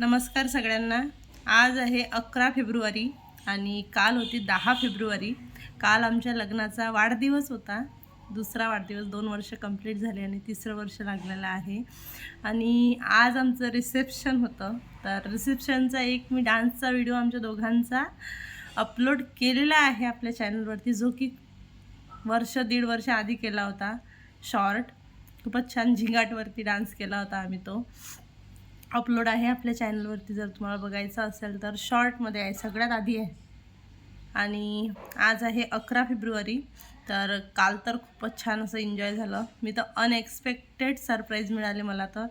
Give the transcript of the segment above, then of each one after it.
नमस्कार सगळ्यांना. आज आहे अकरा फेब्रुवारी आणि काल होती दहा फेब्रुवारी. काल आमच्या लग्नाचा वाढदिवस होता. दुसरा वाढदिवस दोन वर्ष कंप्लीट झाले आणि तिसरं वर्ष लागलेलं आहे. आणि आज आमचं रिसेप्शन होतं. तर रिसेप्शनचा एक मी डान्सचा व्हिडिओ आमच्या दोघांचा अपलोड केलेला आहे आपल्या चॅनलवरती जो की वर्ष दीड वर्ष आधी केला होता. शॉर्ट खूपच छान झिंगाटवरती डान्स केला होता आम्ही तो. अपलोड आहे आपल्या चॅनलवरती. जर तुम्हाला बघायचं असेल तर शॉर्टमध्ये आहे सगळ्यात आधी आहे. आणि आज आहे अकरा फेब्रुवारी. तर काल तर खूपच छान असं एन्जॉय झालं. मी तर अनएक्सपेक्टेड सरप्राईज मिळाले मला तर.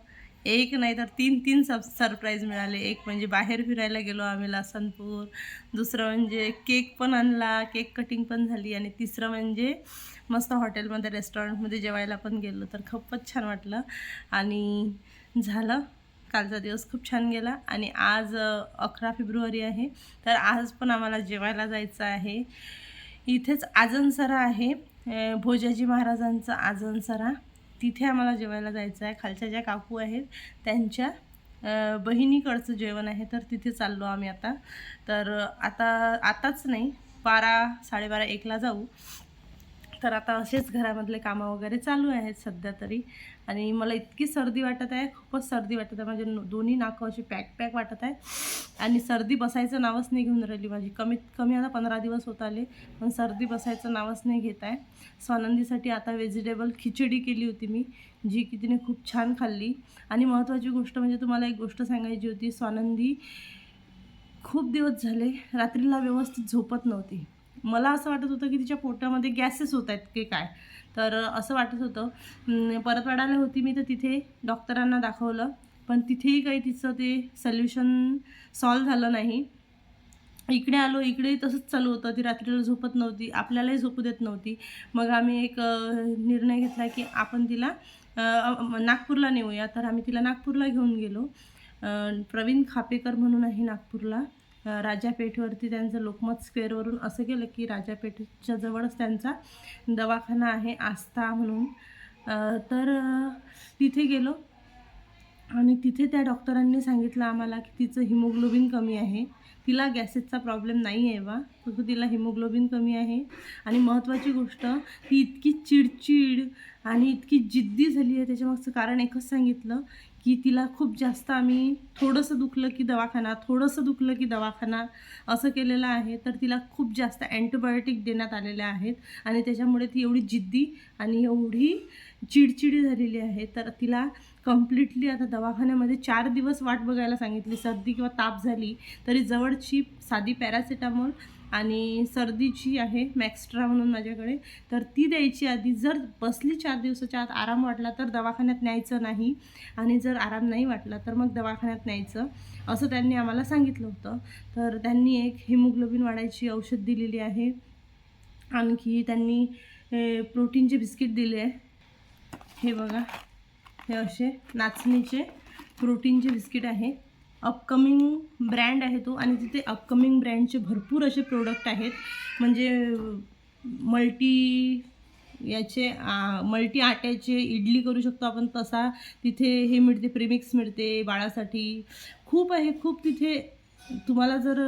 एक नाही तर तीन तीन सब सरप्राईज मिळाले. एक म्हणजे बाहेर फिरायला गेलो आम्ही लसनपूर. दुसरं म्हणजे केक पण आणला केक कटिंग पण झाली. आणि तिसरं म्हणजे मस्त हॉटेलमध्ये रेस्टॉरंटमध्ये जेवायला पण गेलो. तर खूपच छान वाटलं. आणि झालं. कालचा दिवस खूप छान गेला आणि आज अकरा फेब्रुवारी आहे. तर आज पण आम्हाला जेवायला जायचं आहे. इथेच आजनसरा आहे. भोजाजी महाराजांचा आजनसरा. तिथे आम्हाला जेवायला जायचं आहे. खालच्या ज्या काकू आहेत त्यांच्या बहिणीकडचं जेवण आहे. तर तिथे चाललो आम्ही आता. तर आता आताच नाही बारा साडेबारा एकला जाऊ. तर आता असेच घरामधले कामं वगैरे चालू आहेत सध्या तरी. आणि मला इतकी सर्दी वाटत आहे खूपच सर्दी वाटत आहे. माझे दोन्ही नाकं अशी पॅक पॅक वाटत आहे. आणि सर्दी बसायचं नावच नाही घेऊन राहिली माझी. कमीत कमी आता पंधरा दिवस होत आले पण सर्दी बसायचं नावच नाही घेत आहे. स्वानंदीसाठी आता व्हेजिटेबल खिचडी केली होती मी जी की तिने खूप छान खाल्ली. आणि महत्त्वाची गोष्ट म्हणजे तुम्हाला एक गोष्ट सांगायची होती स्वानंदी खूप दिवस झाले रात्रीला व्यवस्थित झोपत नव्हती. मला असं वाटत होतं की तिच्या पोटामध्ये गॅसेस होत आहेत की काय. तर असं वाटत होतं. परत वाढायला होती मी तर तिथे डॉक्टरांना दाखवलं. पण तिथेही काही तिचं ते सल्युशन सॉल्व झालं नाही. इकडे आलो इकडे तसंच चालू होतं. ती रात्रीला झोपत नव्हती. आपल्यालाही झोपू देत नव्हती. मग आम्ही एक निर्णय घेतला की आपण तिला नागपूरला नेऊया. तर आम्ही तिला नागपूरला घेऊन गेलो. प्रवीण खापेकर म्हणून आहे नागपूरला. राजापेठवरती त्यांचं लोकमत स्क्वेअरवरून असं केलं की राजापेठच्या जवळच त्यांचा दवाखाना आहे आस्था म्हणून. तर तिथे गेलो. आणि तिथे त्या डॉक्टरांनी सांगितलं आम्हाला की तिचं हिमोग्लोबिन कमी आहे. तिला गॅसेसचा प्रॉब्लेम नाही आहे बा. फक्त तिला हिमोग्लोबिन कमी आहे. आणि महत्त्वाची गोष्ट ती इतकी चिडचिड आणि इतकी जिद्दी झाली आहे. त्याच्यामागचं कारण एकच सांगितलं की तिला खूप जास्त आम्ही थोडंसं दुखलं की दवाखाना थोडंसं दुखलं की दवाखाना असं केलेलं आहे. तर तिला खूप जास्त अँटीबायोटिक देण्यात आलेल्या आहेत आणि त्याच्यामुळे ती एवढी जिद्दी आणि एवढी चिडचिडी झालेली आहे. तर तिला कम्प्लिटली आता दवाखान्यामध्ये चार दिवस वाट बघायला सांगितली. सर्दी किंवा ताप झाली तरी जवळची साधी पॅरासिटामॉल आणि सर्दीची आहे मॅक्स्ट्रा म्हणून माझ्याकडे. तर ती द्यायची आधी. जर बसली चार दिवसाच्या आत आराम वाटला तर दवाखान्यात न्यायचं नाही. आणि जर आराम नाही वाटला तर मग दवाखान्यात न्यायचं. असं त्यांनी आम्हाला सांगितलं होतं. तर त्यांनी एक हिमोग्लोबिन वाढायची औषध दिलेली आहे. आणखी त्यांनी हे, प्रोटीनचे बिस्किट दिले. आहे हे बघा. हे असे नाचणीचे प्रोटीनचे बिस्किट आहे. अपकमिंग ब्रँड आहे तो आणि तिथे अपकमिंग ब्रँडचे भरपूर असे प्रोडक्ट आहेत. म्हणजे मल्टी याचे मल्टी आट्याचे इडली करू शकतो आपण तसा. तिथे हे मिळते प्रेमिक्स मिळते बाळासाठी. खूप आहे खूप तिथे तुम्हाला जर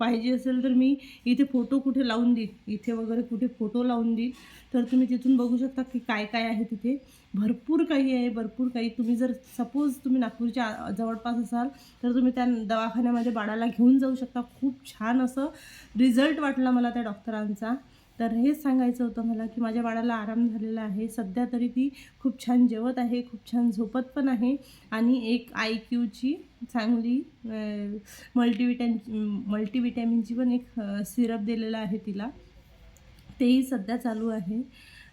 पाहिजे असेल तर मी इथे फोटो कुठे लावून देईन. इथे वगैरे कुठे फोटो लावून देईन. तर तुम्ही तिथून बघू शकता की काय काय आहे तिथे. भरपूर काही आहे भरपूर काही. तुम्ही जर सपोज तुम्ही नागपूरच्या जवळपास असाल तर तुम्ही त्या दवाखान्यामध्ये बाळाला घेऊन जाऊ शकता. खूप छान असं रिझल्ट वाटला मला त्या डॉक्टरांचा तर हेच सांगायचं होतं मला की माझ्या बाळाला आराम झालेला आहे. सध्या तरी ती खूप छान जेवत आहे खूप छान झोपत पण आहे आणि एक आय क्यूची चांगली मल्टीविटॅम मल्टीविटॅमिनची पण एक सिरप दिलेला आहे तिला. तेही सध्या चालू आहे.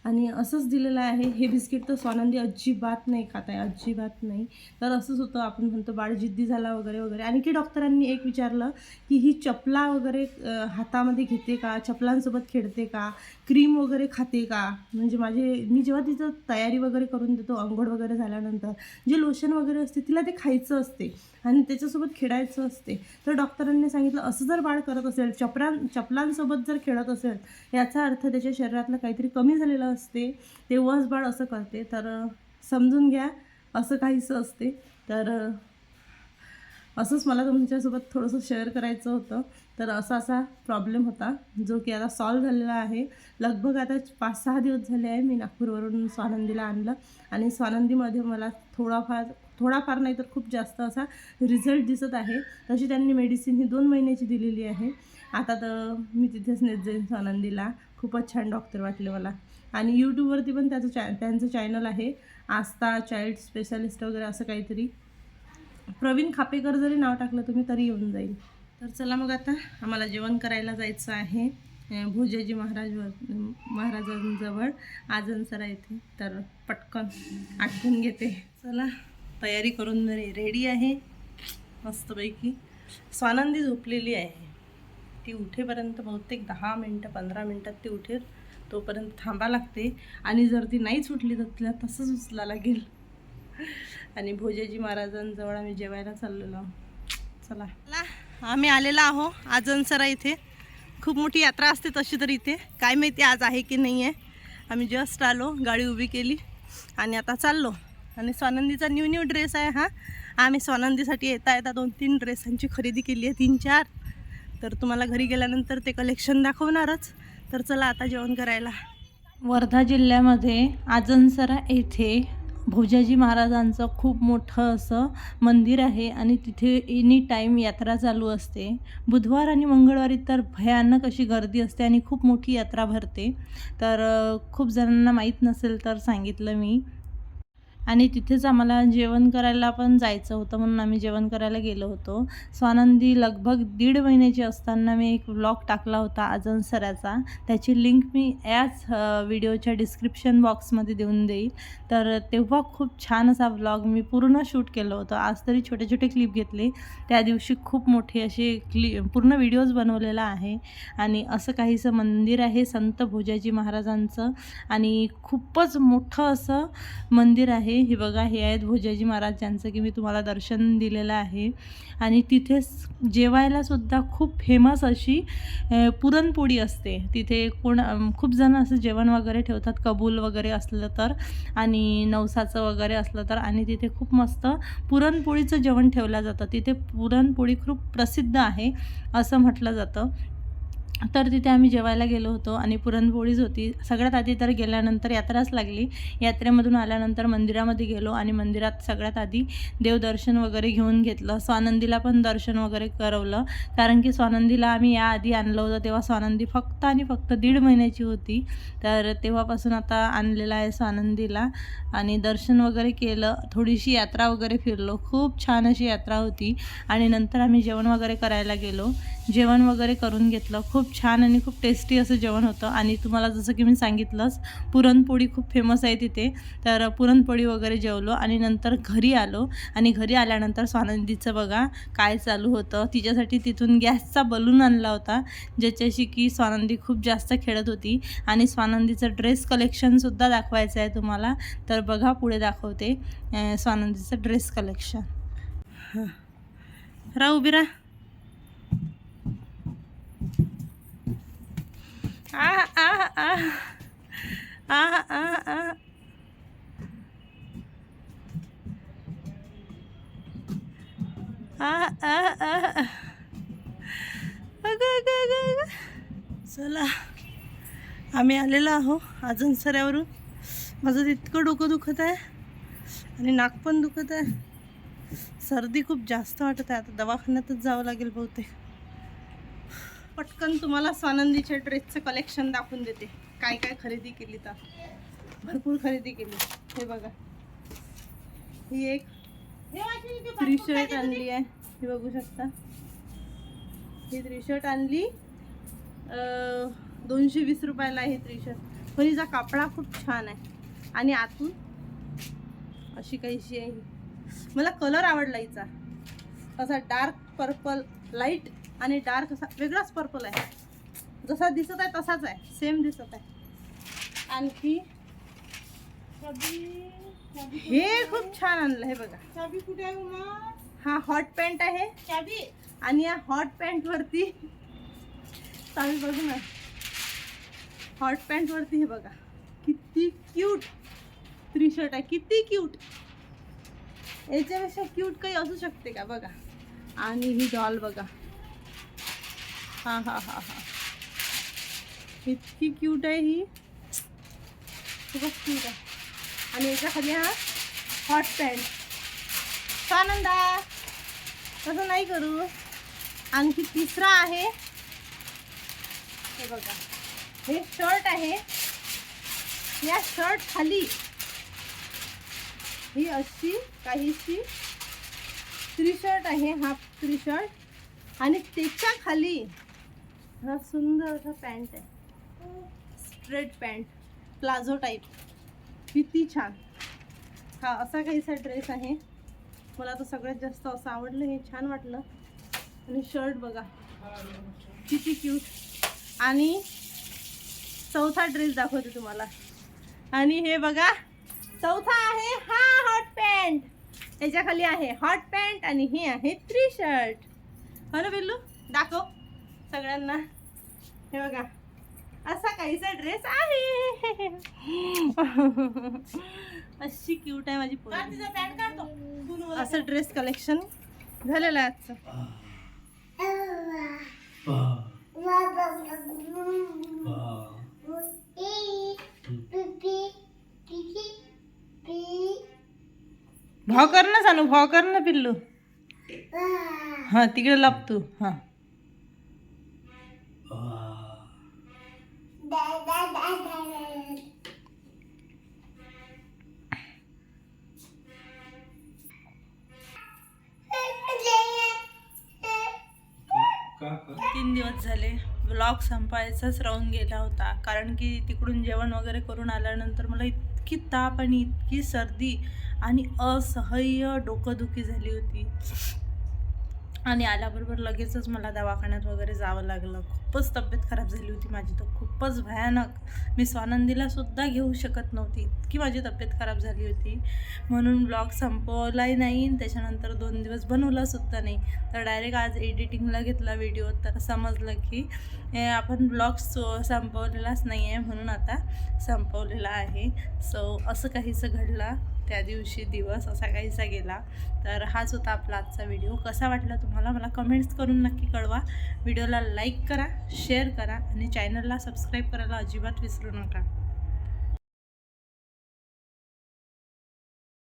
आणि असंच दिलेलं आहे हे बिस्किट तर स्वानंदी अजिबात नाही खात आहे अजिबात नाही. तर असंच होतं आपण म्हणतो बाळ जिद्दी झाला वगैरे वगैरे. आणखी डॉक्टरांनी एक विचारलं की ही चपला वगैरे हातामध्ये घेते का? चपलांसोबत खेळते का? क्रीम वगैरे खाते का? म्हणजे माझे मी जेव्हा तिचं तयारी वगैरे करून देतो अंघोळ वगैरे झाल्यानंतर जे लोशन वगैरे असते तिला ते खायचं असते आणि त्याच्यासोबत खेळायचं असते. तर डॉक्टरांनी सांगितलं असं जर बाळ करत असेल चपलां चपलांसोबत जर खेळत असेल याचा अर्थ त्याच्या शरीरातलं काहीतरी कमी झालेलं असते. ते वसबाळ असं करते. तर समजून घ्या असं काहीसं असते. तर असंच मला तुमच्यासोबत थोडंसं शेअर करायचं होतं. तर असा असा प्रॉब्लेम होता जो की आता सॉल्व झालेला आहे. लगभग आता पाच सहा दिवस झाले आहे मी नागपूरवरून स्वानंदीला आणलं. आणि स्वानंदीमध्ये मला थोडाफार थोडाफार नाही तर खूप जास्त असा रिझल्ट दिसत आहे. तशी त्यांनी मेडिसिन ही दोन महिन्याची दिलेली आहे. आता तर मी तिथेच नेत जाईन स्वानंदीला. खूपच छान डॉक्टर वाटले मला. आणि यूट्यूबवरती पण त्याचं चॅ त्यांचं चॅनल आहे. आस्था चाइल्ड स्पेशालिस्ट वगैरे असं काहीतरी. प्रवीण खापेकर जरी नाव टाकलं तुम्ही तरी येऊन जाईल. तर चला मग आता आम्हाला जेवण करायला जायचं आहे. अं, भोजाजी महाराज महाराजांजवळ आजनसरा येथे. तर पटकन आठवून घेते. चला तयारी करून रेडी आहे. मस्तपैकी. स्वानंदी झोपलेली आहे. ती उठेपर्यंत बहुतेक दहा मिनटं पंधरा मिनटात ती उठेल तोपर्यंत थांबा लागते. आणि जर ती नाहीच उठली तर तिला तसंच उचला लागेल. आणि भोजेजी महाराजांजवळ आम्ही जेवायला चाललेलो. आहोत. चला. चला, आम्ही आलेलो आहो आजनसरा इथे. खूप मोठी यात्रा असते तशी तर इथे. काय माहिती आज आहे की नाही आहे आम्ही जस्ट आलो गाडी उभी केली आणि आता चाललो. आणि स्वानंदीचा न्यू न्यू ड्रेस आहे हा. आम्ही स्वानंदीसाठी येता येता दोन तीन ड्रेसांची खरेदी केली आहे तीन चार तर तुम्हाला घरी गेल्यानंतर ते कलेक्शन दाखवणारच. तर चला आता जेवण करायला. वर्धा जिल्ह्यामध्ये आजनसरा येथे भोजाजी महाराजांचं खूप मोठं असं मंदिर आहे आणि तिथे एनी टाईम यात्रा चालू असते. बुधवार आणि मंगळवारी तर भयानक अशी गर्दी असते आणि खूप मोठी यात्रा भरते. तर खूप जणांना माहीत नसेल तर सांगितलं मी. आणि तिथेच आम्हाला जेवण करायला पण जायचं होतं म्हणून आम्ही जेवण करायला गेलो होतो. स्वानंदी लगभग दीड महिन्याची असताना मी एक व्लॉग टाकला होता अजनसराचा त्याची लिंक मी याच व्हिडिओच्या डिस्क्रिप्शन बॉक्समध्ये देऊन देईल. तर तेव्हा खूप छान असा व्लॉग मी पूर्ण शूट केलं होतं. आज तरी छोटे छोटे क्लिप घेतले. त्या दिवशी खूप मोठे असे क्लि पूर्ण व्हिडिओज बनवलेला आहे. आणि असं काहीसं मंदिर आहे संत भोजाजी महाराजांचं. आणि खूपच मोठं असं मंदिर आहे. हे बघा हे आहेत भोजाजी महाराज ज्यांचं की मी तुम्हाला दर्शन दिलेलं आहे. आणि तिथेच जेवायलासुद्धा खूप फेमस अशी पुरणपोळी असते. तिथे कोण खूप जण असं जेवण वगैरे ठेवतात कबूल वगैरे असलं तर आणि नवसाचं वगैरे असलं तर. आणि तिथे खूप मस्त पुरणपोळीचं जेवण ठेवलं जातं. तिथे पुरणपोळी खूप प्रसिद्ध आहे असं म्हटलं जातं. तर तिथे आम्ही जेवायला गेलो होतो आणि पुरणपोळीच होती. सगळ्यात आधी तर गेल्यानंतर यात्राच लागली. यात्रेमधून आल्यानंतर मंदिरामध्ये गेलो आणि मंदिरात सगळ्यात आधी देवदर्शन वगैरे घेऊन घेतलं. स्वानंदीला पण दर्शन वगैरे करवलं. कारण की स्वानंदीला आम्ही याआधी आणलं होतं. तेव्हा स्वानंदी फक्त आणि फक्त दीड महिन्याची होती. तर तेव्हापासून आता आणलेला आहे स्वानंदीला. आणि दर्शन वगैरे केलं. थोडीशी यात्रा वगैरे फिरलो. खूप छान अशी यात्रा होती. आणि नंतर आम्ही जेवण वगैरे करायला गेलो. जेवण वगैरे करून घेतलं. खूप छान आणि खूप टेस्टी असं जेवण होतं. आणि तुम्हाला जसं की मी सांगितलंच पुरणपोळी खूप फेमस आहे तिथे. तर पुरणपोळी वगैरे जेवलो आणि नंतर घरी आलो. आणि घरी आल्यानंतर स्वानंदीचं बघा काय चालू होतं. तिच्यासाठी तिथून गॅसचा बलून आणला होता ज्याच्याशी की स्वानंदी खूप जास्त खेळत होती. आणि स्वानंदीचं ड्रेस कलेक्शनसुद्धा दाखवायचं आहे तुम्हाला. तर बघा पुढे दाखवते स्वानंदीचं ड्रेस कलेक्शन हां राह उभी राहा. आह आह आह आह आह आह चला आम्ही आलेलो आहो अजून सऱ्यावरून. माझं तितकं डोकं दुखत आहे आणि नाक पण दुखत आहे. सर्दी खूप जास्त वाटत आहे. आता दवाखान्यातच जावं लागेल बहुतेक. पटकन तुम्हाला स्वानंदीच्या ड्रेसचं कलेक्शन दाखवून देते. काय काय खरेदी केली तर. भरपूर खरेदी केली. हे बघा. ही एक थ्री शर्ट आणली आहे. हे बघू शकता. ही थ्री शर्ट आणली. दोनशे वीस रुपयाला आहे थ्री शर्ट पण हिचा कापडा खूप छान आहे. आणि आतून अशी काहीशी आहे मला कलर आवडला हिचा. असा डार्क पर्पल लाइट आणि डार्क असा वेगळाच पर्पल आहे. जसा दिसत आहे तसाच आहे. सेम दिसत आहे. आणखी? हे खूप छान आणलं हे बघा. चाबी कुठे आहे उमा? हा हॉट पॅन्ट आहे. चाबी. आणि या हॉट पॅन्ट वरती चालेल बघू ना हॉट पॅन्ट वरती हे बघा. किती क्यूट थ्री शर्ट आहे. किती क्यूट. याच्यापेक्षा क्यूट काही असू शकते का? बघा. आणि ही डॉल बघा. हां हां हां हां. इतकी क्यूट आहे ही. खूपच क्यूट आहे. आणि याच्या खाली हा हॉट पॅन्ट स्वानंदा तसं नाही करू. आणखी तिसरा आहे. हे बघा. हे शर्ट आहे. या शर्ट खाली ही अशी काहीशी थ्री शर्ट आहे हाफ थ्री शर्ट आणि त्याच्याखाली हा सुंदर असा पॅन्ट आहे. स्ट्रेट पॅन्ट प्लाझो टाईप किती छान. हा असा काहीसा ड्रेस आहे. मला तर सगळ्यात जास्त असं आवडलं हे छान वाटलं. आणि शर्ट बघा. किती क्यूट आणि चौथा ड्रेस दाखवते तुम्हाला. आणि हे बघा. चौथा आहे हा हॉट पॅन्ट याच्याखाली आहे हॉट पॅन्ट आणि हे आहे थ्री शर्ट हो ना बिल्लू दाखव. सगळ्यांना. हे बघा. असा काहीसा ड्रेस आहे. अशी क्यूट आहे माझी. असं ड्रेस कलेक्शन झालेलं आहे आजचं. भाव कर ना सांगू भाव कर ना पिल्लू. हा तिकडे लप तू. हा. तीन दिवस झाले. ब्लॉग संपायचाच राहून गेला होता. कारण की तिकडून जेवण वगैरे करून आल्यानंतर मला इतकी ताप आणि इतकी सर्दी आणि असह्य डोकंदुखी झाली होती. आणि आल्याबरोबर लगेचच मला दवाखान्यात वगैरे जावं लागलं. खूपच तब्येत खराब झाली होती माझी. तर खूपच भयानक. मी स्वानंदीला सुद्धा घेऊ शकत नव्हती. इतकी माझी तब्येत खराब झाली होती. म्हणून ब्लॉग संपवलाही नाही त्याच्यानंतर दोन दिवस बनवला सुद्धा नाही. तर डायरेक्ट आज एडिटिंगला घेतला व्हिडिओ. तर समजलं की हे आपण ब्लॉग सो संपवलेलाच नाही आहे म्हणून आता संपवलेला आहे. सो असं काहीसं घडला. त्या दिवशी दिवस असा काहीसा गेला. तर हाच होता आपला आजचा व्हिडिओ. कसा वाटला तुम्हाला? मला कमेंट्स करून नक्की कळवा. व्हिडिओला लाईक करा शेअर करा आणि चॅनलला सबस्क्राईब करायला अजिबात विसरू नका.